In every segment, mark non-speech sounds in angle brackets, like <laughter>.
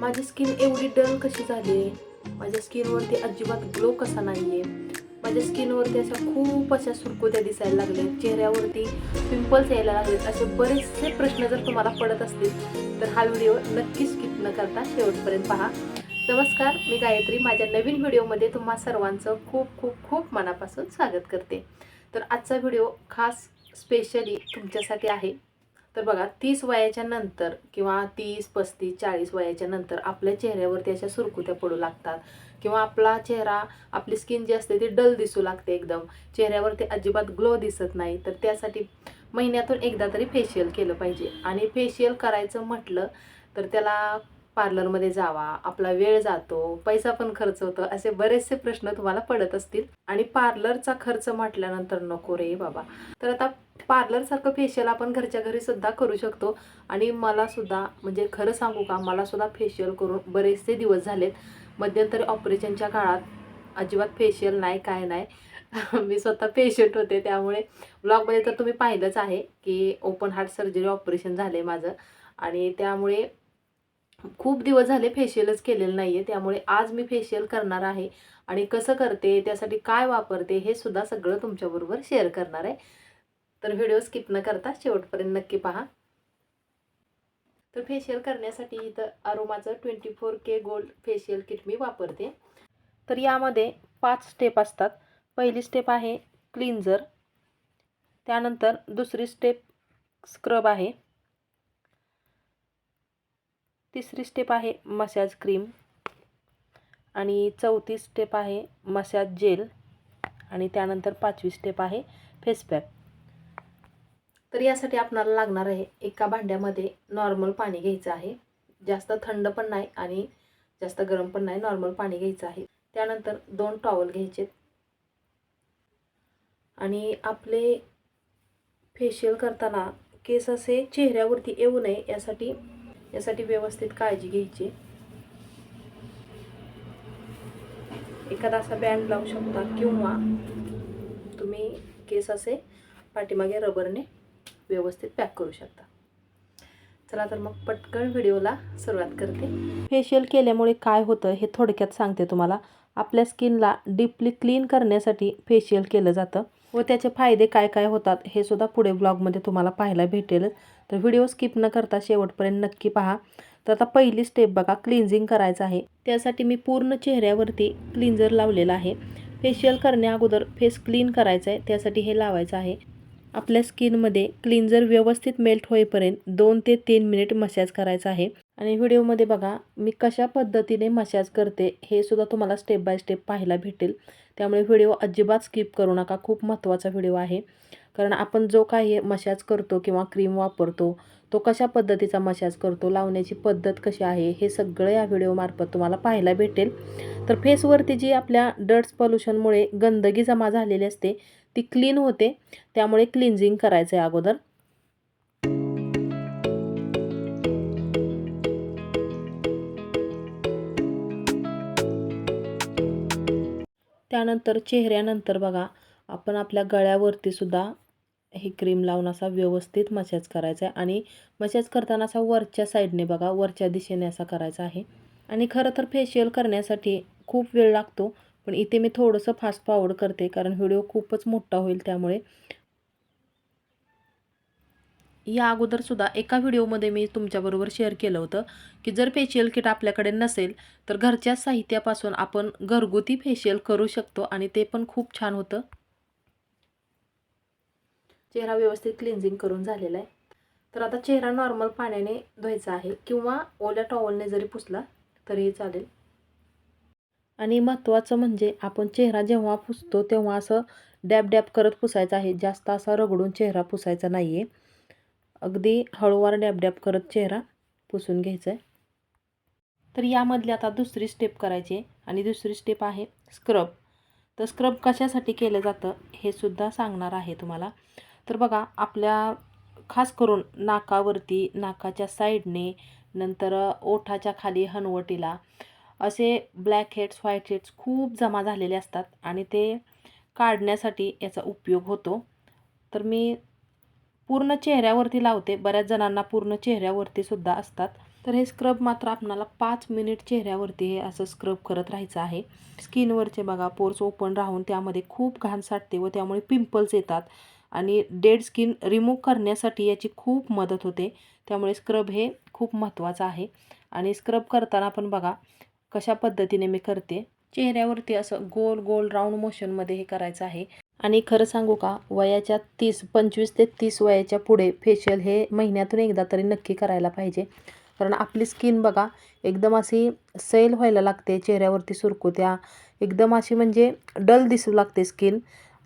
माझी स्किन एवढी डल कशी झाली? आहे माझ्या स्किनवरती अजिबात ग्लो कसा नाही आहे माझ्या स्किनवरती अशा खूप अशा सुरकुत्या दिसायला लागल्या. चेहऱ्यावरती पिंपल्स यायला लागलेत असे बरेचसे प्रश्न जर तुम्हाला पडत असतील तर हा व्हिडिओ नक्की स्किप न करता शेवटपर्यंत पहा. नमस्कार मी गायत्री. माझ्या नवीन व्हिडिओमध्ये तुम्हा सर्वांचं खूप खूप खूप मनापासून स्वागत करते. तर आजचा व्हिडिओ खास स्पेशली तुमच्यासाठी आहे. तर बघा तीस वयाच्या नंतर किंवा तीस पस्तीस चाळीस वयाच्या नंतर आपल्या चेहऱ्यावरती अशा सुरकुत्या पडू लागतात. किंवा आपला चेहरा आपली स्किन जी असते ती डल दिसू लागते एकदम. चेहऱ्यावरती अजिबात ग्लो दिसत नाही. तर त्यासाठी महिन्यातून एकदा तरी फेशियल केलं पाहिजे. आणि फेशियल करायचं म्हटलं तर त्याला पार्लरमध्ये जावा आपला वेळ जातो पैसा पण खर्च होतो असे बरेचसे प्रश्न तुम्हाला पडत असतील. आणि पार्लरचा खर्च म्हटल्यानंतर नको रे बाबा. तर आता पार्लरसारखं फेशियल आपण घरच्या घरी सुद्धा करू शकतो. आणि मला सुद्धा म्हणजे खरं सांगू का मला सुद्धा फेशियल करून बरेचसे दिवस झालेत. मध्यंतरी ऑपरेशनच्या काळात अजिबात फेशियल नाही काय नाही. <laughs> मी स्वतः पेशंट होते त्यामुळे ब्लॉगमध्ये तर तुम्ही पाहिलंच आहे की ओपन हार्ट सर्जरी ऑपरेशन झालं आहे माझं. आणि त्यामुळे खूप दिवस झाले फेशियलच केलेलं नाही आहे त्यामुळे आज मी फेशियल करणार आहे. आणि कसं करते त्यासाठी काय वापरते हे सुद्धा सगळं तुमच्याबरोबर शेअर करणार आहे. तर व्हिडिओ स्किप न करता शेवटपर्यंत नक्की पहा. तर फेशियल करण्यासाठी इथं अरोमाचं twenty four K gold facial kit मी वापरते. तर यामध्ये पाच स्टेप असतात. पहिली स्टेप आहे क्लिन्झर त्यानंतर दुसरी स्टेप स्क्रब आहे. तिसरी स्टेप आहे मसाज क्रीम आणि चौथी स्टेप आहे मसाज जेल आणि त्यानंतर पाचवी स्टेप आहे फेस पॅक तर यासाठी आपणाला लागणार आहे एका भांड्यामध्ये नॉर्मल पाणी घ्यायचं आहे. जास्त थंड पण नाही आणि जास्त गरम पण नाही नॉर्मल पाणी घ्यायचं आहे. त्यानंतर दोन टॉवल घ्यायचे आणि आपले फेशियल करताना केस असे चेहऱ्यावरती येऊ नये यासाठी यासाठी व्यवस्थित काळजी घ्यायची. एखादा असा बँड लावू शकता किंवा तुम्ही केस असे पाठीमागे रबरने व्यवस्थित पॅक करू शकता. चला तर मग पटकन व्हिडिओला सुरुवात करते. फेशियल केल्यामुळे काय होतं हे थोडक्यात सांगते तुम्हाला. आपल्या स्किनला डीपली क्लीन करण्यासाठी फेशियल केलं जातं. व त्याचे फायदे काय काय होतात हे सुद्धा पुढे ब्लॉगमध्ये तुम्हाला पाहायला भेटेलच तर व्हिडिओ स्किप न करता शेवटपर्यंत नक्की पहा. तर आता पहिली स्टेप बघा क्लिन्झिंग करायचं आहे. त्यासाठी मी पूर्ण चेहऱ्यावरती क्लिन्झर लावलेला आहे. फेशियल करण्या अगोदर फेस क्लीन करायचं आहे त्यासाठी हे लावायचं आहे. आपल्या स्किनमध्ये क्लिन्झर व्यवस्थित मेल्ट होईपर्यंत दोन ते तीन मिनिट मसाज करायचा आहे. आणि व्हिडिओमध्ये बघा मी कशा पद्धतीने मसाज करते हे सुद्धा तुम्हाला स्टेप बाय स्टेप पाहायला भेटेल. त्यामुळे व्हिडिओ अजिबात स्किप करू नका खूप महत्त्वाचा व्हिडिओ आहे. कारण आपण जो काही मसाज करतो किंवा क्रीम वापरतो तो कशा पद्धतीचा मसाज करतो लावण्याची पद्धत कशी आहे हे सगळं या व्हिडिओमार्फत तुम्हाला पाहायला भेटेल. तर फेसवरती जी आपल्या डट्स पॉल्युशनमुळे गंदगी जमा झालेली असते ती क्लीन होते. त्यामुळे क्लिन्झिंग करायचं आहे अगोदर. त्यानंतर चेहऱ्यानंतर बघा आपण आपल्या गळ्यावरती सुद्धा हे क्रीम लावून असा व्यवस्थित मसाज करायचा आहे. आणि मसाज करताना असा वरच्या साईडने बघा वरच्या दिशेने असा करायचा आहे. आणि खरं तर फेशियल करण्यासाठी खूप वेळ लागतो पण इथे मी थोडंसं फास्ट फॉवर्ड करते कारण व्हिडिओ खूपच मोठा होईल त्यामुळे. या अगोदरसुद्धा एका व्हिडिओमध्ये मी तुमच्याबरोबर शेअर केलं होतं की जर फेशियल किट आपल्याकडे नसेल तर घरच्या साहित्यापासून आपण घरगुती फेशियल करू शकतो आणि ते पण खूप छान होतं. चेहरा व्यवस्थित क्लिन्झिंग करून झालेला आहे. तर आता चेहरा नॉर्मल पाण्याने धुवायचा आहे किंवा ओल्या टॉवलने जरी पुसला तरीही चालेल. आणि महत्त्वाचं म्हणजे आपण चेहरा जेव्हा पुसतो तेव्हा असं डॅब डॅब करत पुसायचं आहे. जास्त असा रगडून चेहरा पुसायचा नाही आहे अगदी हळूवार डॅब डॅब करत चेहरा पुसून घ्यायचा आहे तर यामधली आता दुसरी स्टेप करायची आहे आणि दुसरी स्टेप आहे स्क्रब तर स्क्रब कशासाठी केलं जातं हे सुद्धा सांगणार आहे तुम्हाला. तर बघा आपल्या खास करून नाकावरती नाकाच्या साईडने नंतर ओठाच्या खाली हनवटीला असे ब्लॅक हेड्स व्हाईट हेड्स खूप जमा झालेले असतात आणि ते काढण्यासाठी याचा उपयोग होतो. तर मी पूर्ण चेहऱ्यावरती लावते. बऱ्याच जणांना पूर्ण चेहऱ्यावरती सुद्धा असतात. तर हे स्क्रब मात्र आपणाला पाच मिनिट चेहऱ्यावरती हे असं स्क्रब करत राहायचं आहे. स्किनवरचे बघा पोर्स ओपन राहून त्यामध्ये खूप घाण साठते व त्यामुळे पिंपल्स येतात. आणि डेड स्किन रिमूव्ह करण्यासाठी याची खूप मदत होते. त्यामुळे स्क्रब हे खूप महत्त्वाचं आहे. आणि स्क्रब करताना पण बघा कशा पद्धतीने मी करते? चेहऱ्यावरती असं गोल गोल राऊंड मोशनमध्ये हे करायचं आहे. आणि खरं सांगू का वयाच्या तीस पंचवीस ते तीस वयाच्या पुढे फेशियल हे महिन्यातून एकदा तरी नक्की करायला पाहिजे. कारण आपली स्किन बघा एकदम अशी सैल व्हायला लागते चेहऱ्यावरती सुरकुत्या. एकदम अशी म्हणजे डल दिसू लागते स्किन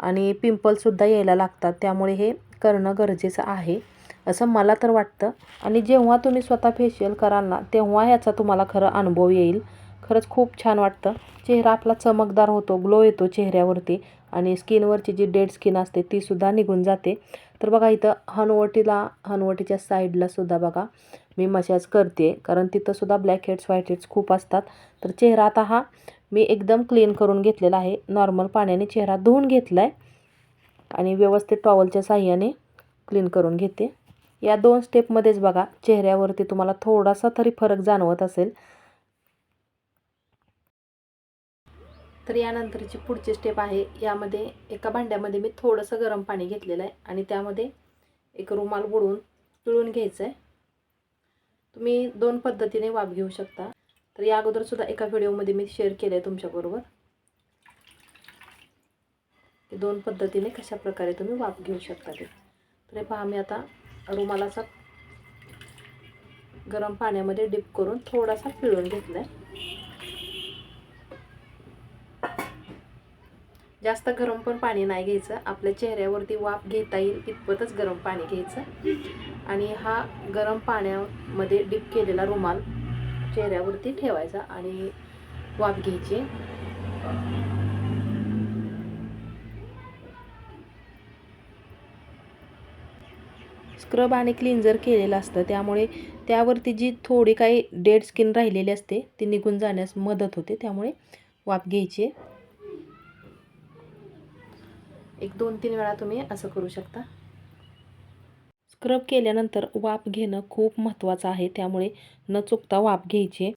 आणि पिंपलसुद्धा यायला लागतात. त्यामुळे हे करणं गरजेचं आहे. असं मला तर वाटतं. आणि जेव्हा तुम्ही स्वतः फेशियल कराल ना तेव्हा याचा तुम्हाला खरं अनुभव येईल. खरंच खूप छान वाटतं. चेहरा आपला चमकदार होतो ग्लो येतो चेहऱ्यावरती आणि स्किनवरची जी डेड स्किन असते तीसुद्धा निघून जाते. तर बघा इथं हनवटीला हनवटीच्या साईडला सुद्धा बघा मी मसाज करते. कारण तिथंसुद्धा ब्लॅक हेड्स व्हाईट हेड्स खूप असतात. तर चेहरा आता हा मी एकदम क्लीन करून घेतलेला आहे. नॉर्मल पाण्याने चेहरा धुवून घेतला आहे आणि व्यवस्थित टॉवलच्या साह्याने क्लीन करून घेते. या दोन स्टेपमध्येच बघा चेहऱ्यावरती तुम्हाला थोडासा तरी फरक जाणवत असेल. तर यानंतरची पुढची स्टेप आहे यामध्ये एका भांड्यामध्ये मी थोडंसं गरम पाणी घेतलेलं आहे आणि त्यामध्ये एक रुमाल बुडवून पिळून घ्यायचं आहे तुम्ही दोन पद्धतीने वाफ घेऊ शकता. तर या अगोदरसुद्धा एका व्हिडिओमध्ये मी शेअर केलं आहे तुमच्याबरोबर दोन पद्धतीने कशा प्रकारे तुम्ही वाफ घेऊ शकता ते. तर हे पहा मी आता रुमालाचा गरम पाण्यामध्ये डिप करून थोडासा पिळून घेतला आहे जास्त गरम पण पाणी नाही घ्यायचं. आपल्या चेहऱ्यावरती वाफ घेता येईल तितपतच गरम पाणी घ्यायचं. आणि हा गरम पाण्यामध्ये डिप केलेला रुमाल चेहऱ्यावरती ठेवायचा आणि वाफ घ्यायची. स्क्रब आणि क्लिन्झर केलेलं असतं. त्यामुळे त्यावरती जी थोडी काही डेड स्किन राहिलेली असते ती निघून जाण्यास मदत होते. त्यामुळे वाफ घ्यायची. एक दोन तीन वेळा तुम्ही असं करू शकता. स्क्रब केल्यानंतर वाफ घेणं खूप महत्त्वाचं आहे त्यामुळे न चुकता वाफ घ्यायची.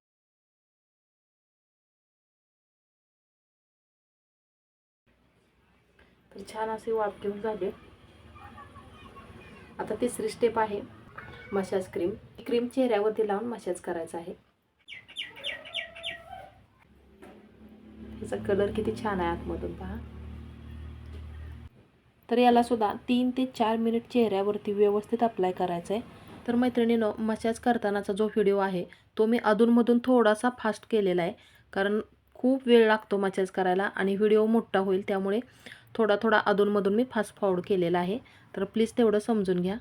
तर छान असे वाफ घेऊन झाले. आता तिसरी स्टेप आहे मसाज क्रीम क्रीम चेहऱ्यावरती लावून मसाज करायचा आहे. त्याचा कलर किती छान आहे आतमधून पहा. तर यालासुद्धा तीन ते चार मिनिट चेहऱ्यावरती व्यवस्थित अप्लाय करायचं आहे तर मैत्रिणीनं मसाज करतानाचा जो व्हिडिओ आहे तो मी अधूनमधून थोडासा फास्ट केलेला आहे. कारण खूप वेळ लागतो मसाज करायला आणि व्हिडिओ मोठा होईल त्यामुळे थोडा थोडा अधूनमधून मी फास्ट फॉरवर्ड केलेला आहे. तर प्लीज तेवढं समजून घ्या.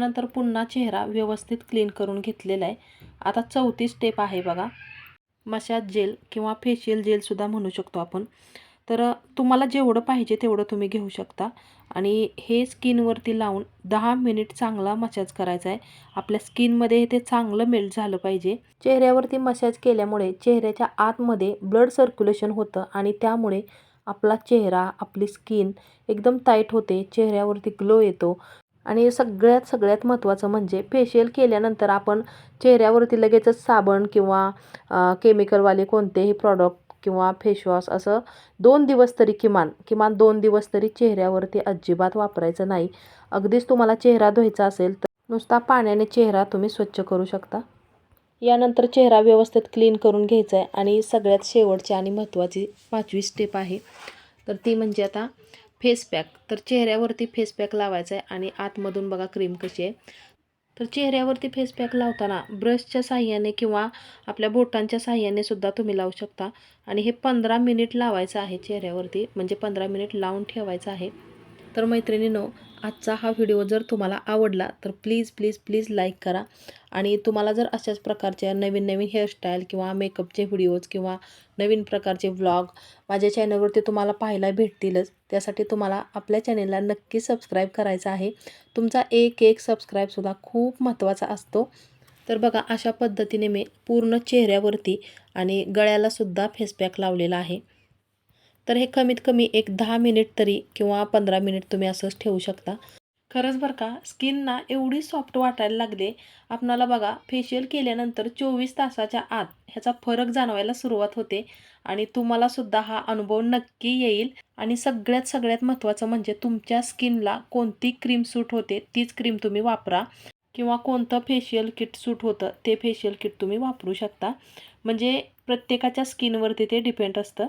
त्यानंतर पुन्हा चेहरा व्यवस्थित क्लीन करून घेतलेला आहे. आता चौथी स्टेप आहे बघा. मशाज जेल किंवा फेशियल जेलसुद्धा म्हणू शकतो आपण. तर तुम्हाला जेवढं पाहिजे तेवढं तुम्ही घेऊ शकता. आणि हे स्किनवरती लावून दहा मिनिट चांगला मसाज करायचा आहे. आपल्या स्किनमध्ये ते चांगलं मेल्ट झालं पाहिजे. चेहऱ्यावरती मसाज केल्यामुळे चेहऱ्याच्या आतमध्ये ब्लड सर्क्युलेशन होतं आणि त्यामुळे आपला चेहरा आपली स्किन एकदम टाईट होते. चेहऱ्यावरती ग्लो येतो. आणि सगळ्यात सगळ्यात महत्त्वाचं म्हणजे फेशियल केल्यानंतर आपण चेहऱ्यावरती लगेचच साबण किंवा केमिकलवाले कोणतेही प्रॉडक्ट किंवा फेशवॉश असं दोन दिवस तरी किमान किमान दोन दिवस तरी चेहऱ्यावरती अजिबात वापरायचं नाही. अगदीच तुम्हाला चेहरा धुवायचा असेल तर नुसता पाण्याने चेहरा तुम्ही स्वच्छ करू शकता. यानंतर चेहरा व्यवस्थित क्लीन करून घ्यायचा आहे आणि सगळ्यात शेवटची आणि महत्त्वाची पाचवी स्टेप आहे. तर ती म्हणजे आता फेस पॅक तर चेहऱ्यावरती फेस पॅक लावायचा आहे आणि आतमधून बघा क्रीम कशी आहे. तर चेहऱ्यावरती फेस पॅक लावताना ब्रशच्या साह्याने किंवा आपल्या बोटांच्या साह्याने सुद्धा तुम्ही लावू शकता. आणि हे पंधरा मिनिट लावायचं आहे चेहऱ्यावरती म्हणजे पंधरा मिनिट लावून ठेवायचं आहे. तर मैत्रिणीनो आजचा हा व्हिडिओ जर तुम्हाला आवडला तर प्लीज प्लीज प्लीज लाईक करा. आणि तुम्हाला जर अशाच प्रकारच्या नवीन नवीन हेअरस्टाईल किंवा मेकअपचे व्हिडिओज किंवा नवीन प्रकारचे व्लॉग माझ्या चॅनलवरती तुम्हाला पाहायला भेटतीलच त्यासाठी तुम्हाला आपल्या चॅनेलला नक्की सबस्क्राईब करायचं आहे. तुमचा एक एक सबस्क्राईबसुद्धा खूप महत्त्वाचा असतो. तर बघा अशा पद्धतीने मी पूर्ण चेहऱ्यावरती आणि गळ्यालासुद्धा फेसपॅक लावलेला आहे. तर हे कमीत कमी एक दहा मिनिट तरी किंवा पंधरा मिनिट तुम्ही असंच ठेवू शकता. खरंच बरं का स्किन ना एवढी सॉफ्ट वाटायला लागले आपणाला बघा फेशियल केल्यानंतर चोवीस तासाच्या आत ह्याचा फरक जाणवायला सुरुवात होते आणि तुम्हाला सुद्धा हा अनुभव नक्की येईल. आणि सगळ्यात सगळ्यात महत्त्वाचं म्हणजे तुमच्या स्किनला कोणती क्रीम सूट होते तीच क्रीम तुम्ही वापरा. किंवा कोणतं फेशियल किट सूट होतं ते फेशियल किट तुम्ही वापरू शकता. म्हणजे प्रत्येकाच्या स्किनवरती ते डिपेंड असतं.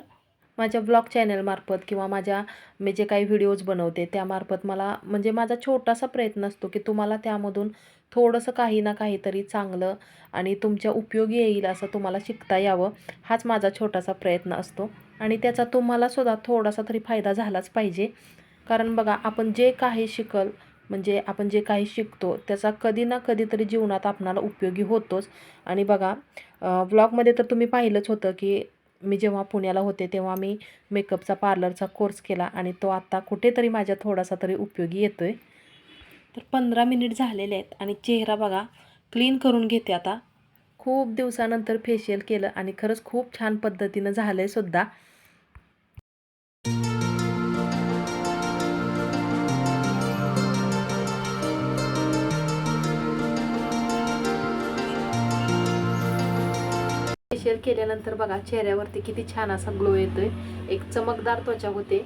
माझ्या ब्लॉग चॅनलमार्फत किंवा माझ्या मी जे काही व्हिडिओज बनवते त्यामार्फत मला म्हणजे माझा छोटासा प्रयत्न असतो की तुम्हाला त्यामधून थोडंसं काही ना काहीतरी चांगलं आणि तुमच्या उपयोगी येईल असं तुम्हाला शिकता यावं हाच माझा छोटासा प्रयत्न असतो. आणि त्याचा तुम्हालासुद्धा थोडासा तरी फायदा झालाच पाहिजे. कारण बघा आपण जे काही शिकल म्हणजे आपण जे काही शिकतो त्याचा कधी ना कधीतरी जीवनात आपणाला उपयोगी होतोच. आणि बघा ब्लॉगमध्ये तर तुम्ही पाहिलंच होतं की मी जेव्हा पुण्याला होते तेव्हा मी मेकअपचा पार्लरचा कोर्स केला आणि तो आत्ता कुठेतरी माझ्या थोडासा तरी उपयोगी येतो आहे तर पंधरा मिनिट झालेले आहेत आणि चेहरा बघा क्लीन करून घेते आता. खूप दिवसानंतर फेशियल केलं आणि खरंच खूप छान पद्धतीनं झालं आहे सुद्धा. फेशियल केल्यानंतर बघा चेहऱ्यावरती किती छान असा ग्लो येतोय. एक चमकदार त्वचा होते.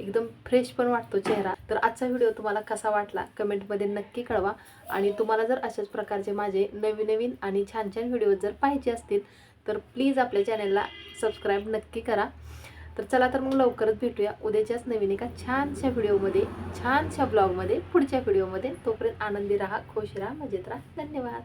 एकदम फ्रेश पण वाटतो चेहरा. तर आजचा व्हिडिओ तुम्हाला कसा वाटला कमेंटमध्ये नक्की कळवा. आणि तुम्हाला जर अशाच प्रकारचे माझे नवीन नवीन आणि छान छान व्हिडिओ जर पाहिजे असतील तर प्लीज आपल्या चॅनलला सबस्क्राईब नक्की करा. तर चला तर मग लवकरच भेटूया उद्याच्याच नवीन एका छानशा व्हिडिओमध्ये छानशा ब्लॉगमध्ये पुढच्या व्हिडिओमध्ये तोपर्यंत आनंदी राहा खुश राहा मजेत राहा. धन्यवाद.